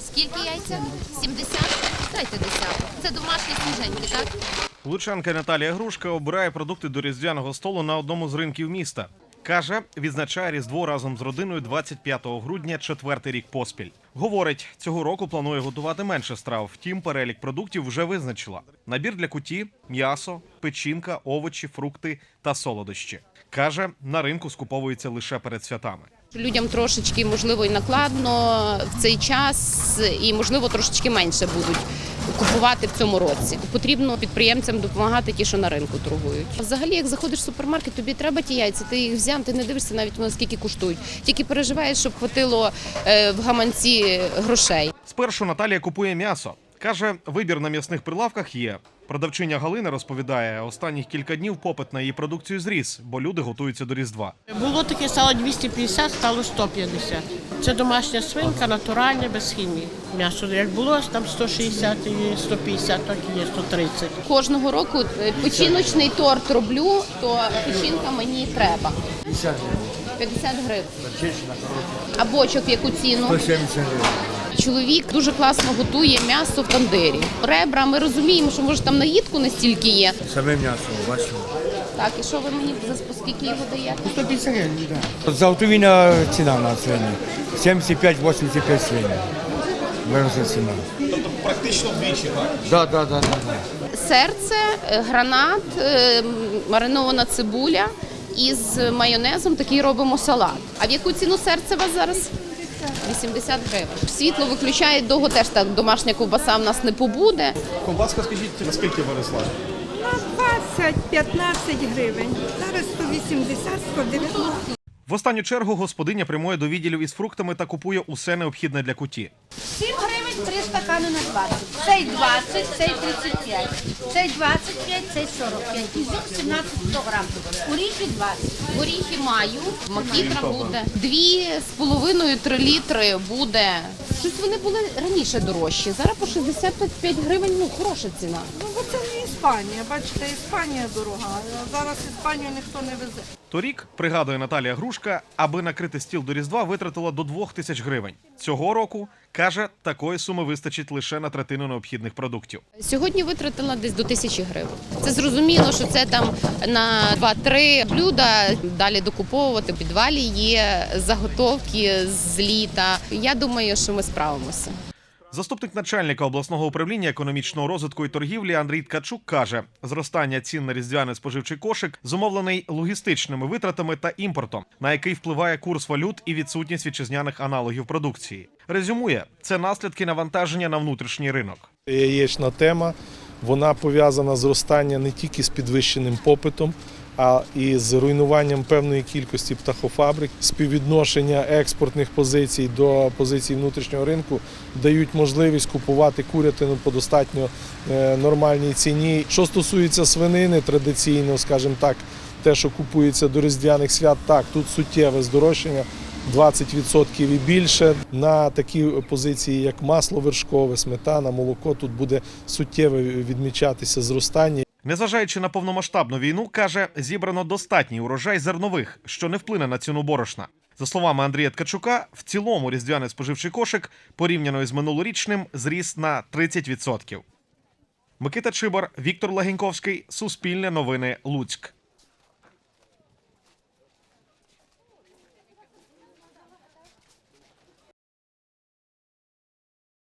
Скільки яйця? 70? Дайте десяток. Це домашні свіженькі, так? Лучанка Наталія Грушка обирає продукти до різдвяного столу на одному з ринків міста. Каже, відзначає Різдво разом з родиною 25 грудня, четвертий рік поспіль. Говорить, цього року планує готувати менше страв. Втім, перелік продуктів вже визначила: набір для куті, м'ясо, печінка, овочі, фрукти та солодощі. Каже, на ринку скуповується лише перед святами. Людям трошечки можливо і накладно в цей час, і можливо трошечки менше будуть купувати в цьому році. Потрібно підприємцям допомагати ті, що на ринку торгують. Взагалі, як заходиш в супермаркет, тобі треба ті яйця. Ти їх взяв, ти не дивишся навіть на скільки коштують. Тільки переживаєш, щоб хватило е, в гаманці грошей. Спершу Наталія купує м'ясо. Каже, вибір на м'ясних прилавках є. Продавчиня Галина розповідає, останніх кілька днів попит на її продукцію зріс, бо люди готуються до Різдва. Було таке стало 250, стало 150. Це домашня свинка, натуральне, без хімії. М'ясо як було, там 160 і 150, так і є 130. Кожного року печіночний торт роблю, то печінка мені треба. 50 гривень. А бочок яку ціну? 170 гривень. Чоловік дуже класно готує м'ясо в тандирі. Ребра, ми розуміємо, що може там наїдку не стільки є. Саме м'ясо, бачимо. Так, і що ви мені за скільки його даєте? 150 гривень, так. Заготовільна ціна на свині. 75-85 свині. Виросла ціна. Тобто практично вдвічі, так? Так, так, так. Серце, е, гранат, е, маринована цибуля. Із майонезом такий робимо салат. А в яку ціну серце у вас зараз? 80 гривень. Світло виключають довго теж так. Домашня ковбаса в нас не побуде. Ковбаска, скажіть, наскільки виросла? На 20-15 гривень. Зараз 180, 190. В останню чергу господиня прямує до відділів із фруктами та купує усе необхідне для куті. 7 гривень 3 стакани на 20. Цей 20, цей 35. Цей 25, цей 45. Ізюм 17 кг. Горіхи 20. Горіхи маю, макітра буде. Дві з половиною три літри буде. Щось вони були раніше дорожчі. Зараз по 65 гривень. Ну хороша ціна. Ну, бо це Іспанія. Бачите, Іспанія дорога. Зараз Іспанію ніхто не везе. Торік, пригадує Наталія Грушка, аби накрити стіл до Різдва, витратила до двох тисяч гривень. Цього року каже, такої суми вистачить лише на третину необхідних продуктів. Сьогодні витратила десь до тисячі гривень. Це зрозуміло, що це там на 2-3 блюда далі докуповувати. Підвалі є заготовки з літа. Я думаю, що ми справимося. Заступник начальника обласного управління економічного розвитку і торгівлі Андрій Ткачук каже, зростання цін на різдвяний споживчий кошик зумовлений логістичними витратами та імпортом, на який впливає курс валют і відсутність вітчизняних аналогів продукції. Резюмує це наслідки навантаження на внутрішній ринок. Яєчна тема вона пов'язана зростання не тільки з підвищеним попитом, а і з руйнуванням певної кількості птахофабрик. Співвідношення експортних позицій до позицій внутрішнього ринку дають можливість купувати курятину по достатньо е, нормальній ціні. Що стосується свинини, традиційно, скажімо так, те, що купується до різдвяних свят, так тут суттєве здорожчання. 20% і більше на такі позиції, як масло вершкове, сметана, молоко, тут буде суттєво відмічатися зростання. Незважаючи на повномасштабну війну, каже, зібрано достатній урожай зернових, що не вплине на ціну борошна. За словами Андрія Ткачука, в цілому різдвяний споживчий кошик порівняно із минулорічним зріс на 30%. Микита Чибор, Віктор Легеньковський, Суспільне новини, Луцьк.